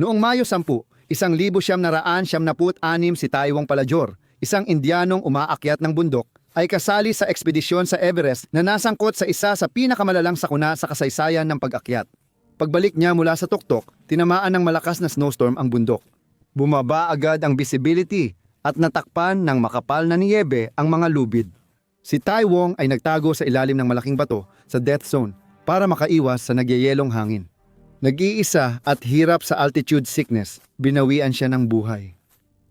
Noong Mayo 10, isang libo siyam na raan siyam na put anim si Taiwong Palajor, isang Indianong umaakyat ng bundok, ay kasali sa ekspedisyon sa Everest na nasangkot sa isa sa pinakamalalang sakuna sa kasaysayan ng pag-akyat. Pagbalik niya mula sa tuktok, tinamaan ng malakas na snowstorm ang bundok. Bumaba agad ang visibility at natakpan ng makapal na niyebe ang mga lubid. Si Tai Wong ay nagtago sa ilalim ng malaking bato sa death zone para makaiwas sa nagyayelong hangin. Nag-iisa at hirap sa altitude sickness, binawian siya ng buhay.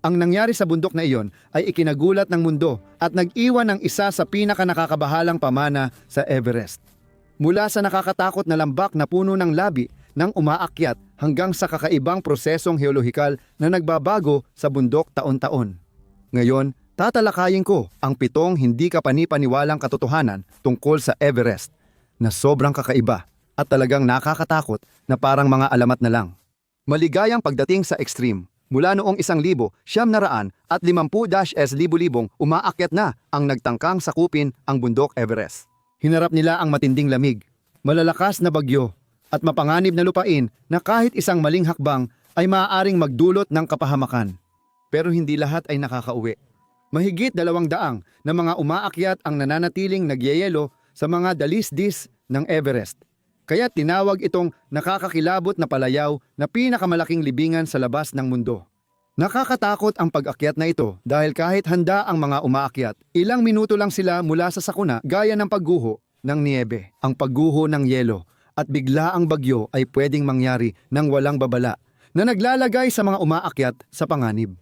Ang nangyari sa bundok na iyon ay ikinagulat ng mundo at nag-iwan ng isa sa pinakanakakabahalang pamana sa Everest. Mula sa nakakatakot na lambak na puno ng labi nang umaakyat hanggang sa kakaibang prosesong heolohikal na nagbabago sa bundok taon-taon. Ngayon, tatalakayin ko ang pitong hindi kapanipaniwalang katotohanan tungkol sa Everest na sobrang kakaiba at talagang nakakatakot na parang mga alamat na lang. Maligayang pagdating sa extreme, mula noong isang libo, siyam na raan at limampu dash s libo-libong umaakyat na ang nagtangkang sakupin ang bundok Everest. Hinarap nila ang matinding lamig, malalakas na bagyo, at mapanganib na lupain na kahit isang maling hakbang ay maaaring magdulot ng kapahamakan. Pero hindi lahat ay nakakauwi. Mahigit dalawang daang na mga umaakyat ang nananatiling nagyayelo sa mga dalisdis ng Everest. Kaya tinawag itong nakakakilabot na palayaw na pinakamalaking libingan sa labas ng mundo. Nakakatakot ang pag-akyat na ito dahil kahit handa ang mga umaakyat, ilang minuto lang sila mula sa sakuna gaya ng pagguho ng niebe, ang pagguho ng yelo, at bigla ang bagyo ay pwedeng mangyari ng walang babala na naglalagay sa mga umaakyat sa panganib.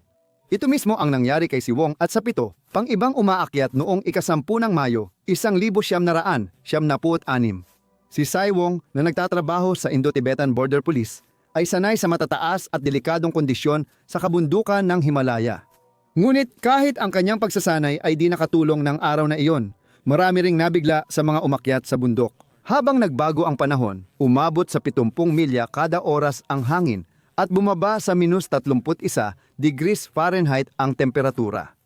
Ito mismo ang nangyari kay si Wong at sa pito, pang ibang umaakyat noong ikasampu ng Mayo, isang libo siyam na raan, siyam na anim. Si Sai Wong na nagtatrabaho sa Indo-Tibetan Border Police ay sanay sa matataas at delikadong kondisyon sa kabundukan ng Himalaya. Ngunit kahit ang kanyang pagsasanay ay di nakatulong ng araw na iyon, marami ring nabigla sa mga umakyat sa bundok. Habang nagbago ang panahon, umabot sa 70 milya kada oras ang hangin at bumaba sa minus 31 degrees Fahrenheit ang temperatura.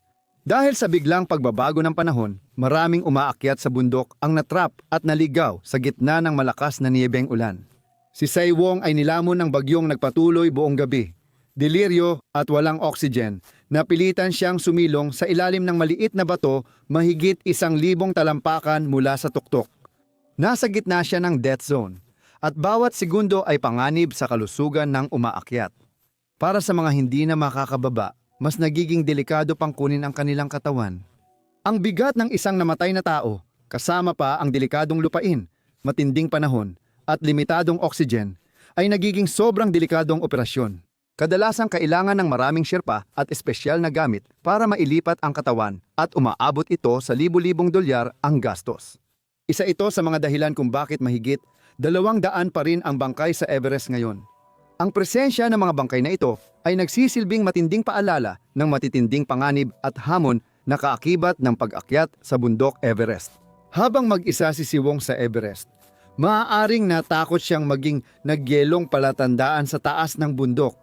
Dahil sa biglang pagbabago ng panahon, maraming umaakyat sa bundok ang natrap at naligaw sa gitna ng malakas na niyebeng ulan. Si Sai Wong ay nilamon ng bagyong nagpatuloy buong gabi. Deliryo at walang oxygen, napilitan siyang sumilong sa ilalim ng maliit na bato mahigit isang libong talampakan mula sa tuktok. Nasa gitna siya ng death zone at bawat segundo ay panganib sa kalusugan ng umaakyat. Para sa mga hindi na makakababa, mas nagiging delikado pang kunin ang kanilang katawan. Ang bigat ng isang namatay na tao, kasama pa ang delikadong lupain, matinding panahon, at limitadong oxygen, ay nagiging sobrang delikadong operasyon. Kadalasang kailangan ng maraming sherpa at espesyal na gamit para mailipat ang katawan at umaabot ito sa libu-libong dolyar ang gastos. Isa ito sa mga dahilan kung bakit mahigit dalawang daan pa rin ang bangkay sa Everest ngayon. Ang presensya ng mga bangkay na ito ay nagsisilbing matinding paalala ng matitinding panganib at hamon na kaakibat ng pag-akyat sa bundok Everest. Habang mag-isa si Siwong sa Everest, maaaring natakot siyang maging nagyelong palatandaan sa taas ng bundok.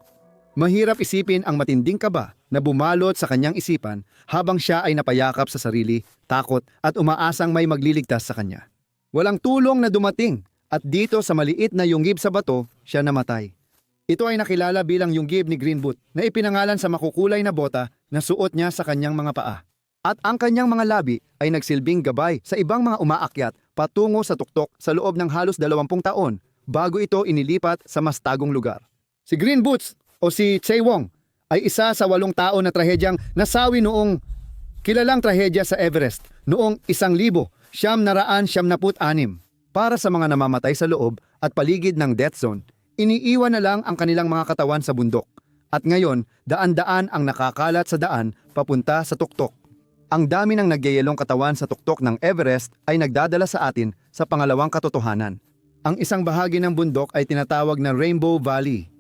Mahirap isipin ang matinding kaba na bumalot sa kanyang isipan habang siya ay napayakap sa sarili, takot at umaasang may magliligtas sa kanya. Walang tulong na dumating at dito sa maliit na yunggib sa bato, siya namatay. Ito ay nakilala bilang yunggib ni Greenboot na ipinangalan sa makukulay na bota na suot niya sa kanyang mga paa. At ang kanyang mga labi ay nagsilbing gabay sa ibang mga umaakyat patungo sa tuktok sa loob ng halos 20 taon bago ito inilipat sa mas tagong lugar. Si Green Boots o si Chey Wong ay isa sa walong tao na trahedyang nasawi noong kilalang trahedya sa Everest noong isang libo siyam na raan siyam na put anim. Para sa mga namamatay sa loob at paligid ng death zone, iniiwan na lang ang kanilang mga katawan sa bundok. At ngayon, daan-daan ang nakakalat sa daan papunta sa tuktok. Ang dami ng nagyayelong katawan sa tuktok ng Everest ay nagdadala sa atin sa pangalawang katotohanan. Ang isang bahagi ng bundok ay tinatawag na Rainbow Valley.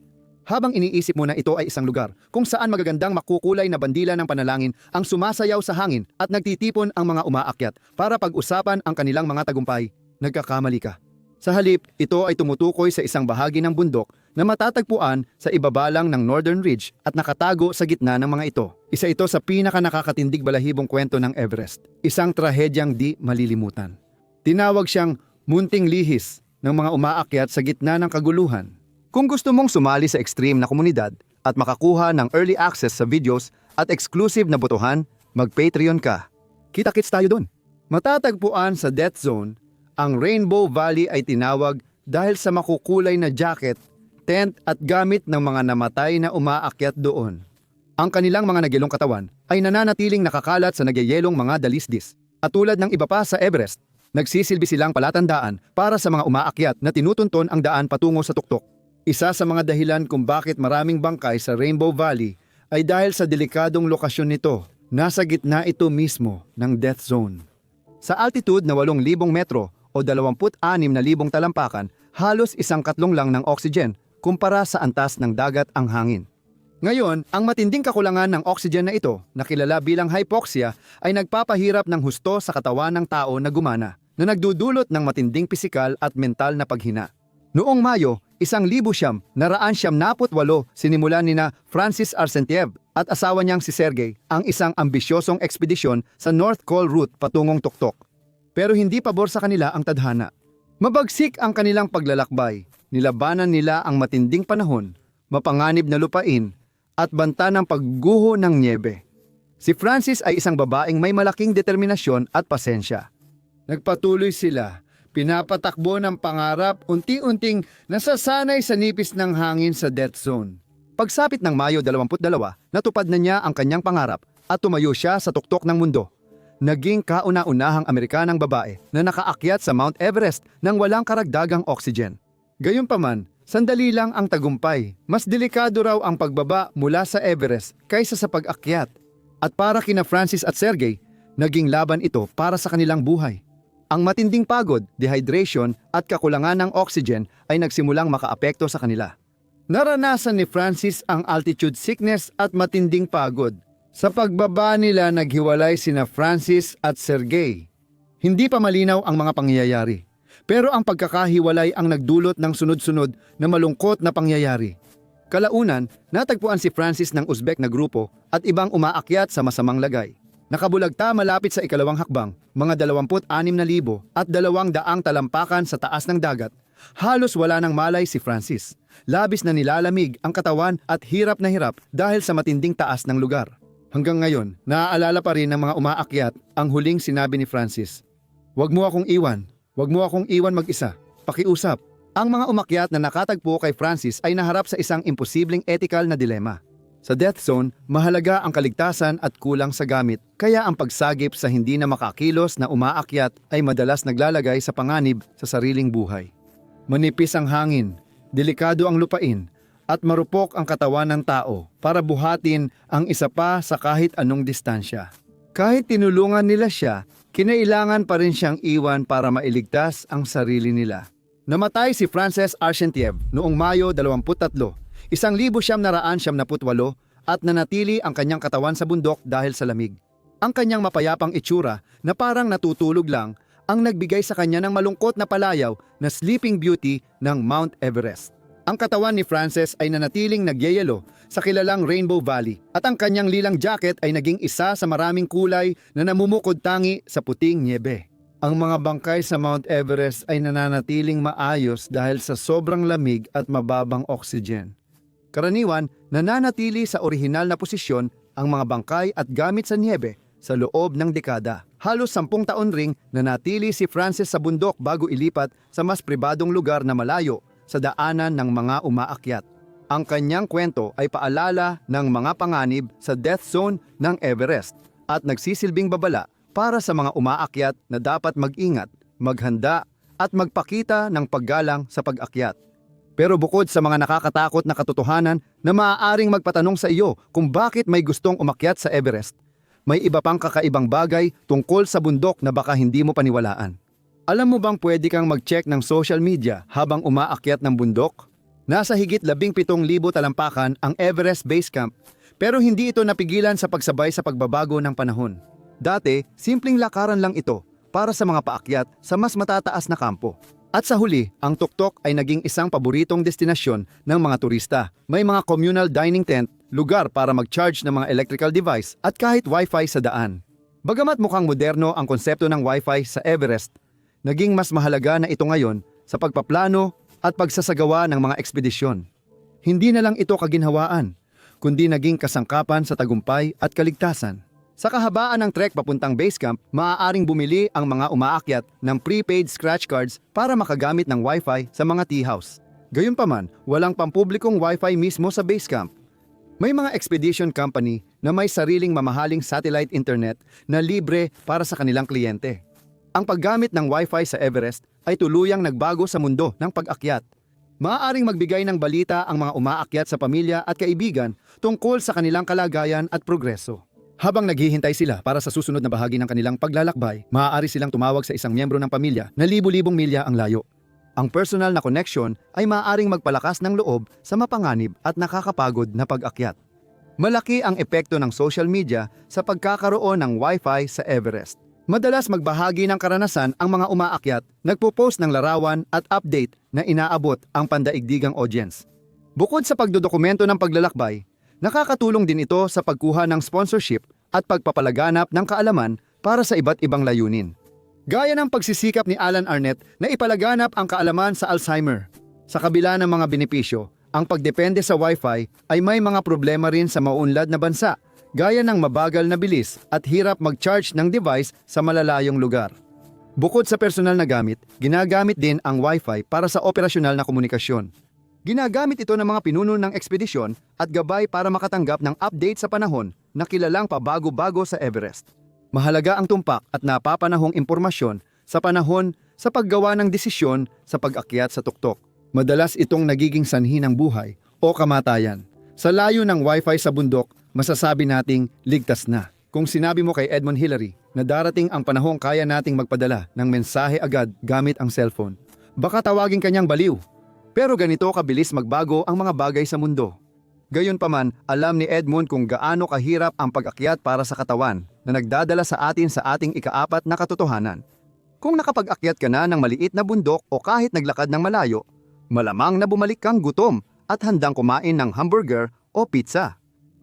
Habang iniisip mo na ito ay isang lugar kung saan magagandang makukulay na bandila ng panalangin ang sumasayaw sa hangin at nagtitipon ang mga umaakyat para pag-usapan ang kanilang mga tagumpay, nagkakamali ka. Sa halip, ito ay tumutukoy sa isang bahagi ng bundok na matatagpuan sa ibabalang ng Northern Ridge at nakatago sa gitna ng mga ito. Isa ito sa pinaka nakakatindig balahibong kwento ng Everest. Isang trahedyang di malilimutan. Tinawag siyang munting lihis ng mga umaakyat sa gitna ng kaguluhan. Kung gusto mong sumali sa extreme na komunidad at makakuha ng early access sa videos at exclusive na botohan, mag-Patreon ka. Kita-kits tayo dun. Matatagpuan sa Death Zone, ang Rainbow Valley ay tinawag dahil sa makukulay na jacket, tent at gamit ng mga namatay na umaakyat doon. Ang kanilang mga nagyelong katawan ay nananatiling nakakalat sa nagyayelong mga dalisdis. At tulad ng iba pa sa Everest, nagsisilbi silang palatandaan para sa mga umaakyat na tinutunton ang daan patungo sa tuktok. Isa sa mga dahilan kung bakit maraming bangkay sa Rainbow Valley ay dahil sa delikadong lokasyon nito. Nasa gitna ito mismo ng death zone. Sa altitude na 8,000 metro o 26,000 talampakan, halos isang katlong lang ng oxygen kumpara sa antas ng dagat ang hangin. Ngayon, ang matinding kakulangan ng oxygen na ito, na kilala bilang hypoxia, ay nagpapahirap ng husto sa katawan ng tao na gumana, na nagdudulot ng matinding pisikal at mental na paghina. Noong Mayo, isang libo siyam, naraan siyam naput walo, sinimulan ni na Francis Arsentiev at asawa niyang si Sergey ang isang ambisyosong ekspedisyon sa North Col route patungong Tuktok. Pero hindi pabor sa kanila ang tadhana. Mabagsik ang kanilang paglalakbay, nilabanan nila ang matinding panahon, mapanganib na lupain, at banta ng pagguho ng niebe. Si Francis ay isang babaeng may malaking determinasyon at pasensya. Nagpatuloy sila, pinapatakbo ng pangarap, unti-unting nasasanay sa nipis ng hangin sa death zone. Pagsapit ng Mayo 22, natupad na niya ang kanyang pangarap at tumayo siya sa tuktok ng mundo. Naging kauna-unahang Amerikanang babae na nakaakyat sa Mount Everest nang walang karagdagang oxygen. Gayunpaman, sandali lang ang tagumpay. Mas delikado raw ang pagbaba mula sa Everest kaysa sa pag-akyat. At para kina Francis at Sergey, naging laban ito para sa kanilang buhay. Ang matinding pagod, dehydration at kakulangan ng oxygen ay nagsimulang makaapekto sa kanila. Naranasan ni Francis ang altitude sickness at matinding pagod. Sa pagbaba nila naghiwalay sina Francis at Sergey. Hindi pa malinaw ang mga pangyayari. Pero ang pagkakahiwalay ang nagdulot ng sunod-sunod na malungkot na pangyayari. Kalaunan, natagpuan si Francis ng Uzbek na grupo at ibang umaakyat sa masamang lagay. Nakabulagta malapit sa ikalawang hakbang, mga 26,000 at dalawang daang talampakan sa taas ng dagat. Halos wala nang malay si Francis. Labis na nilalamig ang katawan at hirap na hirap dahil sa matinding taas ng lugar. Hanggang ngayon, naaalala pa rin ng mga umaakyat ang huling sinabi ni Francis. Huwag mo akong iwan. Huwag mo akong iwan mag-isa. Pakiusap. Ang mga umakyat na nakatagpo kay Francis ay naharap sa isang imposibleng ethical na dilema. Sa death zone, mahalaga ang kaligtasan at kulang sa gamit, kaya ang pagsagip sa hindi na makakilos na umaakyat ay madalas naglalagay sa panganib sa sariling buhay. Manipis ang hangin, delikado ang lupain, at marupok ang katawan ng tao para buhatin ang isa pa sa kahit anong distansya. Kahit tinulungan nila siya, kinailangan pa rin siyang iwan para mailigtas ang sarili nila. Namatay si Frances Argentiev noong Mayo 23, isang libo siyam naraan siyam naputwalo at nanatili ang kanyang katawan sa bundok dahil sa lamig. Ang kanyang mapayapang itsura na parang natutulog lang ang nagbigay sa kanya ng malungkot na palayaw na sleeping beauty ng Mount Everest. Ang katawan ni Frances ay nanatiling nagyayelo sa kilalang Rainbow Valley at ang kanyang lilang jacket ay naging isa sa maraming kulay na namumukod tangi sa puting niebe. Ang mga bangkay sa Mount Everest ay nananatiling maayos dahil sa sobrang lamig at mababang oxygen. Karaniwan, nananatili sa orihinal na posisyon ang mga bangkay at gamit sa niebe sa loob ng dekada. Halos sampung taon ring nanatili si Francis sa bundok bago ilipat sa mas pribadong lugar na malayo sa daanan ng mga umaakyat. Ang kanyang kwento ay paalala ng mga panganib sa death zone ng Everest at nagsisilbing babala para sa mga umaakyat na dapat mag-ingat, maghanda at magpakita ng paggalang sa pag-akyat. Pero bukod sa mga nakakatakot na katotohanan na maaaring magpatanong sa iyo kung bakit may gustong umakyat sa Everest, may iba pang kakaibang bagay tungkol sa bundok na baka hindi mo paniwalaan. Alam mo bang pwede kang mag-check ng social media habang umaakyat ng bundok? Nasa higit 17,000 talampakan ang Everest Base Camp pero hindi ito napigilan sa pagsabay sa pagbabago ng panahon. Dati, simpleng lakaran lang ito para sa mga paakyat sa mas matataas na kampo. At sa huli, ang tuktok ay naging isang paboritong destinasyon ng mga turista. May mga communal dining tent, lugar para mag-charge ng mga electrical device at kahit wifi sa daan. Bagamat mukhang moderno ang konsepto ng wifi sa Everest, naging mas mahalaga na ito ngayon sa pagpaplano, at pagsasagawa ng mga ekspedisyon. Hindi na lang ito kaginhawaan, kundi naging kasangkapan sa tagumpay at kaligtasan. Sa kahabaan ng trek papuntang base camp, maaaring bumili ang mga umaakyat ng prepaid scratch cards para makagamit ng Wi-Fi sa mga tea house. Gayunpaman, walang pampublikong Wi-Fi mismo sa base camp. May mga expedition company na may sariling mamahaling satellite internet na libre para sa kanilang kliyente. Ang paggamit ng Wi-Fi sa Everest ay tuluyang nagbago sa mundo ng pag-akyat. Maaaring magbigay ng balita ang mga umaakyat sa pamilya at kaibigan tungkol sa kanilang kalagayan at progreso. Habang naghihintay sila para sa susunod na bahagi ng kanilang paglalakbay, maaari silang tumawag sa isang miyembro ng pamilya na libu-libong milya ang layo. Ang personal na connection ay maaaring magpalakas ng loob sa mapanganib at nakakapagod na pag-akyat. Malaki ang epekto ng social media sa pagkakaroon ng Wi-Fi sa Everest. Madalas magbahagi ng karanasan ang mga umaakyat, nagpo-post ng larawan at update na inaabot ang pandaigdigang audience. Bukod sa pagdodokumento ng paglalakbay, nakakatulong din ito sa pagkuha ng sponsorship at pagpapalaganap ng kaalaman para sa iba't ibang layunin. Gaya ng pagsisikap ni Alan Arnett na ipalaganap ang kaalaman sa Alzheimer. Sa kabila ng mga benepisyo, ang pagdepende sa Wi-Fi ay may mga problema rin sa maunlad na bansa, gaya ng mabagal na bilis at hirap mag-charge ng device sa malalayong lugar. Bukod sa personal na gamit, ginagamit din ang Wi-Fi para sa operasyonal na komunikasyon. Ginagamit ito ng mga pinuno ng ekspedisyon at gabay para makatanggap ng update sa panahon na kilalang pabago-bago sa Everest. Mahalaga ang tumpak at napapanahong impormasyon sa panahon sa paggawa ng desisyon sa pag-akyat sa tuktok. Madalas itong nagiging sanhi ng buhay o kamatayan. Sa layo ng Wi-Fi sa bundok, masasabi nating ligtas na. Kung sinabi mo kay Edmond Hillary na darating ang panahong kaya nating magpadala ng mensahe agad gamit ang cellphone, baka tawagin kanyang baliw. Pero ganito kabilis magbago ang mga bagay sa mundo. Gayunpaman, alam ni Edmund kung gaano kahirap ang pag-akyat para sa katawan na nagdadala sa atin sa ating ikaapat na katotohanan. Kung nakapag-akyat ka na ng maliit na bundok o kahit naglakad ng malayo, malamang na bumalik kang gutom at handang kumain ng hamburger o pizza.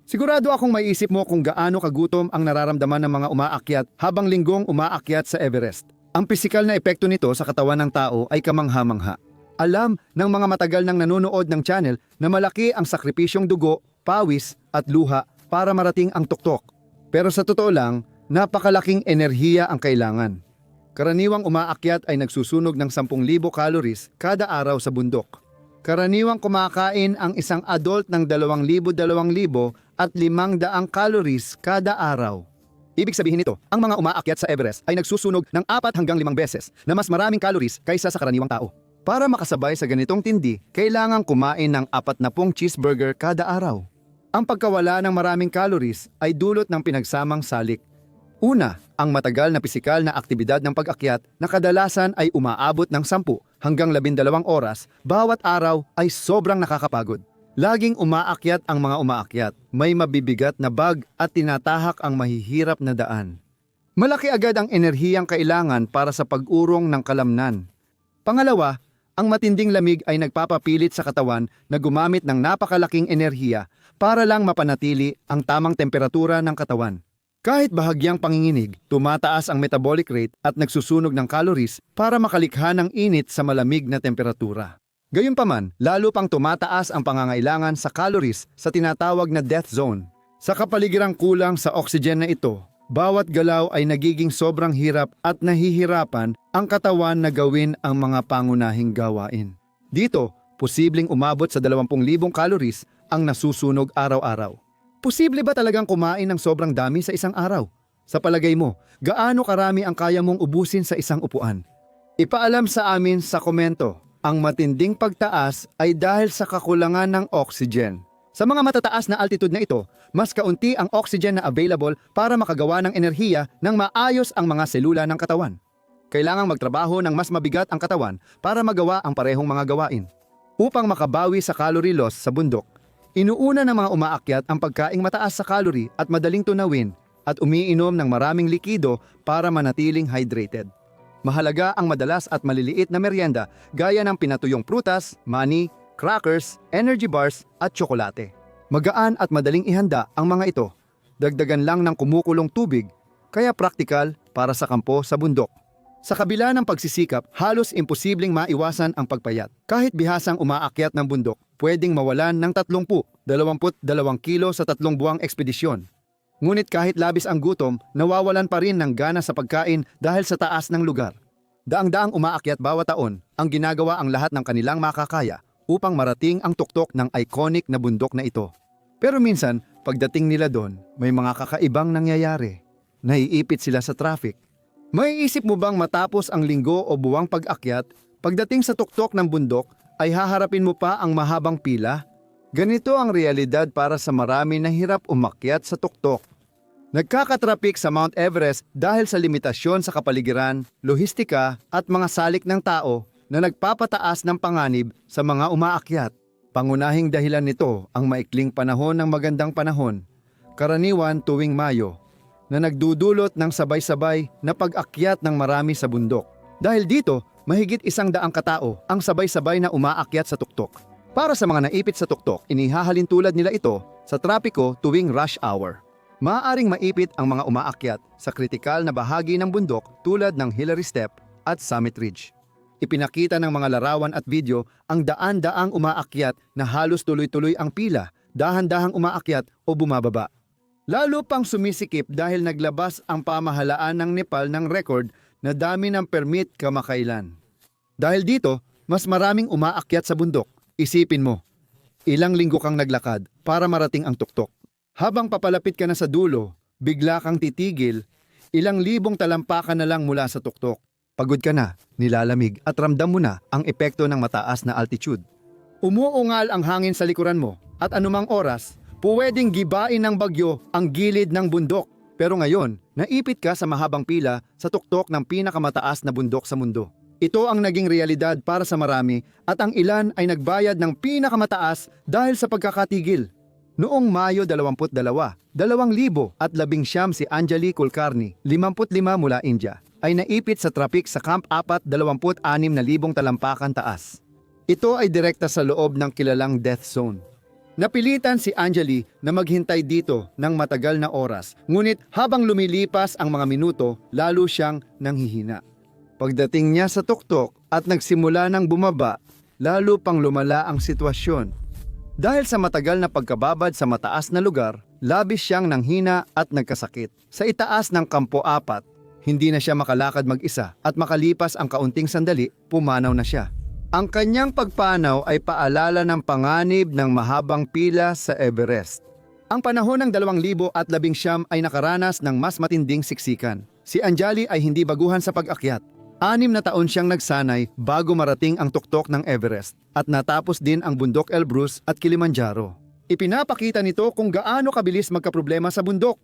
Sigurado akong maiisip mo kung gaano kagutom ang nararamdaman ng mga umaakyat habang linggong umaakyat sa Everest. Ang pisikal na epekto nito sa katawan ng tao ay kamangha-mangha. Alam ng mga matagal nang nanonood ng channel na malaki ang sakripisyong dugo, pawis at luha para marating ang tuktok. Pero sa totoo lang, napakalaking enerhiya ang kailangan. Karaniwang umaakyat ay nagsusunog ng 10,000 calories kada araw sa bundok. Karaniwang kumakain ang isang adult ng 2,000-2,000 at 500 calories kada araw. Ibig sabihin nito, ang mga umaakyat sa Everest ay nagsusunog ng 4 hanggang 5 beses na mas maraming calories kaysa sa karaniwang tao. Para makasabay sa ganitong tindi, kailangang kumain ng 40 cheeseburger kada araw. Ang pagkawala ng maraming calories ay dulot ng pinagsamang salik. Una, ang matagal na pisikal na aktibidad ng pag-akyat na kadalasan ay umaabot ng 10 hanggang 12 oras bawat araw ay sobrang nakakapagod. Laging umaakyat ang mga umaakyat, may mabibigat na bag at tinatahak ang mahihirap na daan. Malaki agad ang enerhiyang kailangan para sa pag-urong ng kalamnan. Pangalawa, ang matinding lamig ay nagpapapilit sa katawan na gumamit ng napakalaking enerhiya para lang mapanatili ang tamang temperatura ng katawan. Kahit bahagyang panginginig, tumataas ang metabolic rate at nagsusunog ng calories para makalikha ng init sa malamig na temperatura. Gayunpaman, lalo pang tumataas ang pangangailangan sa calories sa tinatawag na death zone. Sa kapaligirang kulang sa oxygen na ito, bawat galaw ay nagiging sobrang hirap at nahihirapan ang katawan na gawin ang mga pangunahing gawain. Dito, posibleng umabot sa 20,000 calories ang nasusunog araw-araw. Posible ba talagang kumain ng sobrang dami sa isang araw? Sa palagay mo, gaano karami ang kaya mong ubusin sa isang upuan? Ipaalam sa amin sa komento, ang matinding pagtaas ay dahil sa kakulangan ng oxygen. Sa mga matataas na altitude na ito, mas kaunti ang oxygen na available para makagawa ng enerhiya ng maayos ang mga selula ng katawan. Kailangang magtrabaho ng mas mabigat ang katawan para magawa ang parehong mga gawain. Upang makabawi sa calorie loss sa bundok, inuuna ng mga umaakyat ang pagkaing mataas sa calorie at madaling tunawin at umiinom ng maraming likido para manatiling hydrated. Mahalaga ang madalas at maliliit na merienda gaya ng pinatuyong prutas, mani, crackers, energy bars at tsokolate. Magaan at madaling ihanda ang mga ito. Dagdagan lang ng kumukulong tubig, kaya praktikal para sa kampo sa bundok. Sa kabila ng pagsisikap, halos imposibleng maiwasan ang pagpayat. Kahit bihasang umaakyat ng bundok, pwedeng mawalan ng 30, 22 kilo sa tatlong buwang ekspedisyon. Ngunit kahit labis ang gutom, nawawalan pa rin ng gana sa pagkain dahil sa taas ng lugar. Daang-daang umaakyat bawat taon, ang ginagawa ang lahat ng kanilang makakaya upang marating ang tuktok ng iconic na bundok na ito. Pero minsan, pagdating nila doon, may mga kakaibang nangyayari. Naiipit sila sa traffic. May isip mo bang matapos ang linggo o buwang pag-akyat, pagdating sa tuktok ng bundok, ay haharapin mo pa ang mahabang pila? Ganito ang realidad para sa marami na hirap umakyat sa tuktok. Nagkakatrapik sa Mount Everest dahil sa limitasyon sa kapaligiran, lohistika at mga salik ng tao na nagpapataas ng panganib sa mga umaakyat. Pangunahing dahilan nito ang maikling panahon ng magandang panahon, karaniwan tuwing Mayo, na nagdudulot ng sabay-sabay na pag-akyat ng marami sa bundok. Dahil dito, mahigit isang daang katao ang sabay-sabay na umaakyat sa tuktok. Para sa mga naipit sa tuktok, inihahalin tulad nila ito sa trapiko tuwing rush hour. Maaaring maipit ang mga umaakyat sa kritikal na bahagi ng bundok tulad ng Hillary Step at Summit Ridge. Ipinakita ng mga larawan at video ang daan-daang umaakyat na halos tuloy-tuloy ang pila, dahan-dahang umaakyat o bumababa. Lalo pang sumisikip dahil naglabas ang pamahalaan ng Nepal ng record na dami ng permit kamakailan. Dahil dito, mas maraming umaakyat sa bundok. Isipin mo, ilang linggo kang naglakad para marating ang tuktok. Habang papalapit ka na sa dulo, bigla kang titigil, ilang libong talampakan na lang mula sa tuktok. Pagod ka na, nilalamig at ramdam mo na ang epekto ng mataas na altitude. Umuungal ang hangin sa likuran mo at anumang oras, pwedeng gibain ng bagyo ang gilid ng bundok. Pero ngayon, naipit ka sa mahabang pila sa tuktok ng pinakamataas na bundok sa mundo. Ito ang naging realidad para sa marami at ang ilan ay nagbayad ng pinakamataas dahil sa pagkakatigil. Noong Mayo 22, 2000 at labing siyam si Anjali Kulkarni, 55 mula India, ay naipit sa trapik sa Camp 4 26,000 talampakan taas. Ito ay direkta sa loob ng kilalang death zone. Napilitan si Anjali na maghintay dito ng matagal na oras, ngunit habang lumilipas ang mga minuto, lalo siyang nanghihina. Pagdating niya sa tuktok at nagsimula ng bumaba, lalo pang lumala ang sitwasyon. Dahil sa matagal na pagkababad sa mataas na lugar, labis siyang nanghina at nagkasakit. Sa itaas ng kampo apat, hindi na siya makalakad mag-isa at makalipas ang kaunting sandali, pumanaw na siya. Ang kanyang pagpanaw ay paalala ng panganib ng mahabang pila sa Everest. Ang panahon ng 2019 ay nakaranas ng mas matinding siksikan. Si Anjali ay hindi baguhan sa pag-akyat. Anim na taon siyang nagsanay bago marating ang tuktok ng Everest at natapos din ang bundok Elbrus at Kilimanjaro. Ipinapakita nito kung gaano kabilis magkaproblema sa bundok.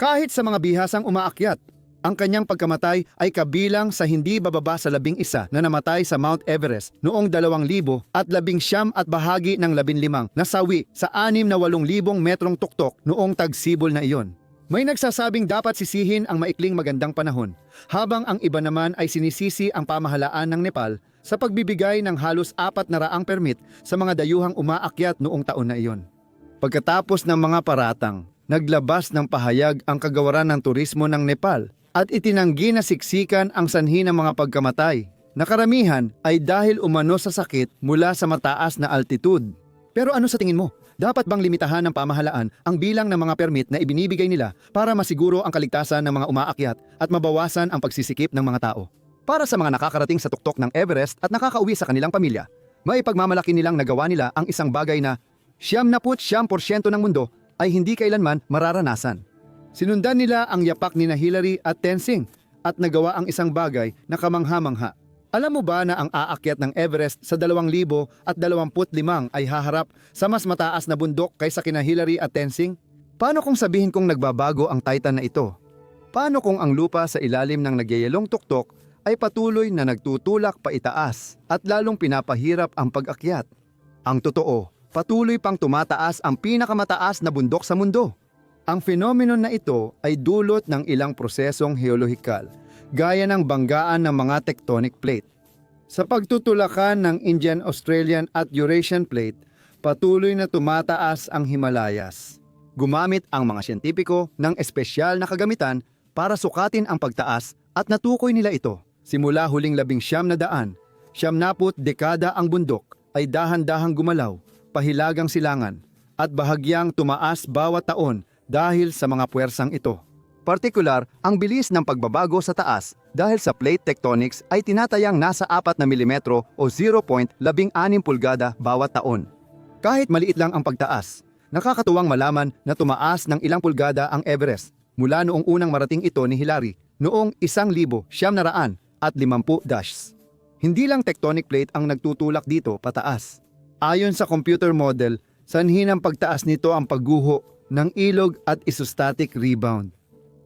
Kahit sa mga bihasang umaakyat, ang kanyang pagkamatay ay kabilang sa hindi bababa sa labing isa na namatay sa Mount Everest noong 2000 at labing siyam at bahagi ng labing limang nasawi sa anim na walong libong metrong tuktok noong tagsibol na iyon. May nagsasabing dapat sisihin ang maikling magandang panahon, habang ang iba naman ay sinisisi ang pamahalaan ng Nepal sa pagbibigay ng halos apat na raang permit sa mga dayuhang umaakyat noong taon na iyon. Pagkatapos ng mga paratang, naglabas ng pahayag ang kagawaran ng turismo ng Nepal at itinanggi na siksikan ang sanhi ng mga pagkamatay. Nakaramihan ay dahil umano sa sakit mula sa mataas na altitude. Pero ano sa tingin mo? Dapat bang limitahan ng pamahalaan ang bilang ng mga permit na ibinibigay nila para masiguro ang kaligtasan ng mga umaakyat at mabawasan ang pagsisikip ng mga tao? Para sa mga nakakarating sa tuktok ng Everest at nakakauwi sa kanilang pamilya, may pagmamalaki nilang nagawa nila ang isang bagay na siyam na put siyam porsyento ng mundo ay hindi kailanman mararanasan. Sinundan nila ang yapak ni na Hillary at Tenzing at nagawa ang isang bagay na kamangha-mangha. Alam mo ba na ang aakyat ng Everest sa 2,025 ay haharap sa mas mataas na bundok kaysa kina Hillary at Tenzing? Paano kung sabihin kong nagbabago ang Titan na ito? Paano kung ang lupa sa ilalim ng nagyayalong tuktok ay patuloy na nagtutulak pa itaas at lalong pinapahirap ang pag-akyat? Ang totoo, patuloy pang tumataas ang pinakamataas na bundok sa mundo. Ang phenomenon na ito ay dulot ng ilang prosesong heolohikal, gaya ng banggaan ng mga tectonic plate. Sa pagtutulakan ng Indian, Australian at Eurasian plate, patuloy na tumataas ang Himalayas. Gumamit ang mga siyentipiko ng espesyal na kagamitan para sukatin ang pagtaas at natukoy nila ito. Simula huling labing siyam na daan, siyam naput dekada ang bundok ay dahan-dahang gumalaw, pahilagang silangan, at bahagyang tumaas bawat taon dahil sa mga puwersang ito. Partikular, ang bilis ng pagbabago sa taas dahil sa plate tectonics ay tinatayang nasa 4 na milimetro o 0.16 pulgada bawat taon. Kahit maliit lang ang pagtaas, nakakatuwang malaman na tumaas ng ilang pulgada ang Everest mula noong unang marating ito ni Hillary noong 1,000 siyam na raan at 50 dashes. Hindi lang tectonic plate ang nagtutulak dito pataas. Ayon sa computer model, sanhi ng pagtaas nito ang pagguho ng ilog at isostatic rebound.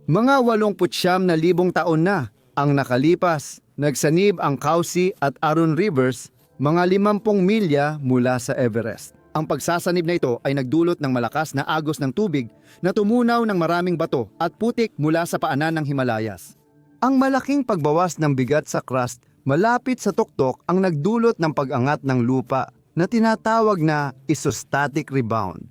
Mga 89 na libong taon na ang nakalipas, nagsanib ang Cauci at Aron Rivers mga 50 milya mula sa Everest. Ang pagsasanib na ito ay nagdulot ng malakas na agos ng tubig na tumunaw ng maraming bato at putik mula sa paanan ng Himalayas. Ang malaking pagbawas ng bigat sa crust malapit sa tuktok ang nagdulot ng pag-angat ng lupa na tinatawag na isostatic rebound.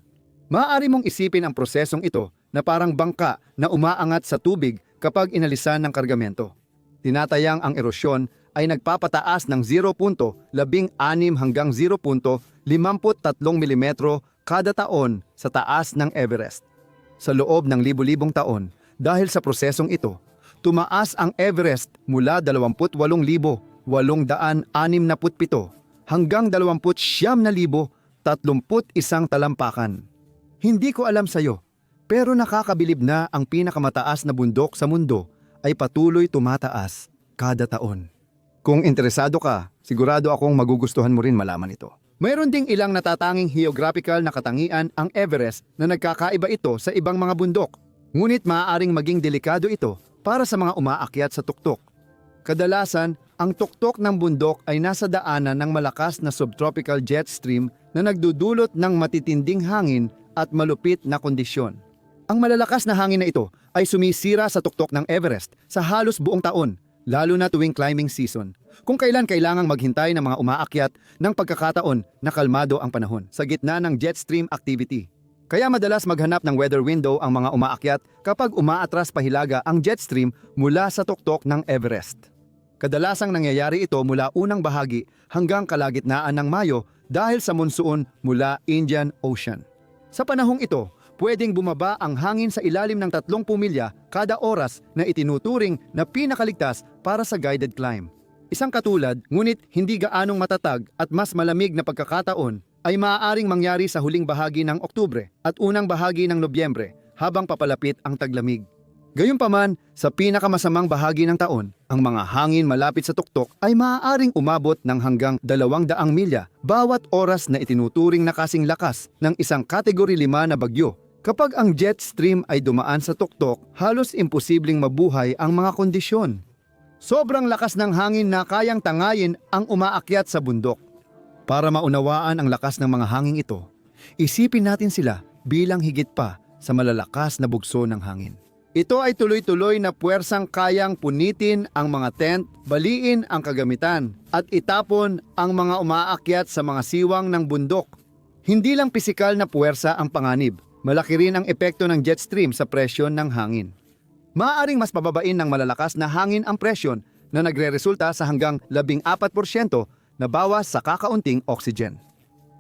Maaari mong isipin ang prosesong ito na parang bangka na umaangat sa tubig kapag inalisan ng kargamento. Tinatayang ang erosyon ay nagpapataas ng 0.16 hanggang 0.53 mm kada taon sa taas ng Everest. Sa loob ng libu-libong taon, dahil sa prosesong ito, tumaas ang Everest mula 28,867 hanggang 29,031 talampakan. Hindi ko alam sa'yo, pero nakakabilib na ang pinakamataas na bundok sa mundo ay patuloy tumataas kada taon. Kung interesado ka, sigurado akong magugustuhan mo rin malaman ito. Mayroon ding ilang natatanging geographical na katangian ang Everest na nagkakaiba ito sa ibang mga bundok. Ngunit maaaring maging delikado ito para sa mga umaakyat sa tuktok. Kadalasan, ang tuktok ng bundok ay nasa daanan ng malakas na subtropical jet stream na nagdudulot ng matitinding hangin at malupit na kondisyon. Ang malalakas na hangin na ito ay sumisira sa tuktok ng Everest sa halos buong taon, lalo na tuwing climbing season, kung kailan kailangang maghintay ng mga umaakyat ng pagkakataon na kalmado ang panahon sa gitna ng jet stream activity. Kaya madalas maghanap ng weather window ang mga umaakyat kapag umaatras pahilaga ang jet stream mula sa tuktok ng Everest. Kadalasang nangyayari ito mula unang bahagi hanggang kalagitnaan ng Mayo dahil sa monsoon mula Indian Ocean. Sa panahong ito, pwedeng bumaba ang hangin sa ilalim ng 30 milya kada oras na itinuturing na pinakaligtas para sa guided climb. Isang katulad, ngunit hindi gaanong matatag at mas malamig na pagkakataon ay maaaring mangyari sa huling bahagi ng Oktubre at unang bahagi ng Nobyembre habang papalapit ang taglamig. Gayunpaman, sa pinakamasamang bahagi ng taon, ang mga hangin malapit sa tuktok ay maaaring umabot ng hanggang 200 milya bawat oras na itinuturing na kasing lakas ng isang Category 5 na bagyo. Kapag ang jet stream ay dumaan sa tuktok, halos imposibleng mabuhay ang mga kondisyon. Sobrang lakas ng hangin na kayang tangayin ang umaakyat sa bundok. Para maunawaan ang lakas ng mga hangin ito, isipin natin sila bilang higit pa sa malalakas na bugso ng hangin. Ito ay tuloy-tuloy na puwersang kayang punitin ang mga tent, baliin ang kagamitan, at itapon ang mga umaakyat sa mga siwang ng bundok. Hindi lang pisikal na puwersa ang panganib, malaki rin ang epekto ng jet stream sa presyon ng hangin. Maaaring mas pababain ng malalakas na hangin ang presyon na nagre-resulta sa hanggang 14% na bawas sa kakaunting oxygen.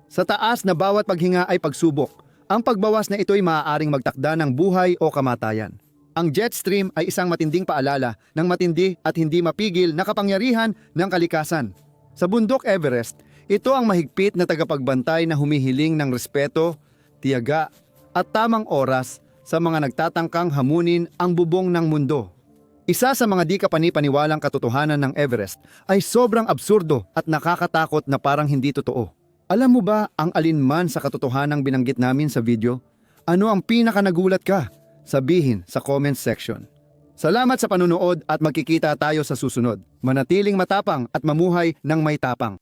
Sa taas na bawat paghinga ay pagsubok, ang pagbawas na ito'y maaaring magtakda ng buhay o kamatayan. Ang jet stream ay isang matinding paalala ng matindi at hindi mapigil na kapangyarihan ng kalikasan. Sa bundok Everest, ito ang mahigpit na tagapagbantay na humihiling ng respeto, tiyaga at tamang oras sa mga nagtatangkang hamunin ang bubong ng mundo. Isa sa mga di kapanipaniwalang katotohanan ng Everest ay sobrang absurdo at nakakatakot na parang hindi totoo. Alam mo ba ang alinman sa katotohanang binanggit namin sa video? Ano ang pinaka nagulat ka? Sabihin sa comment section. Salamat sa panunood at magkikita tayo sa susunod. Manatiling matapang at mamuhay ng may tapang.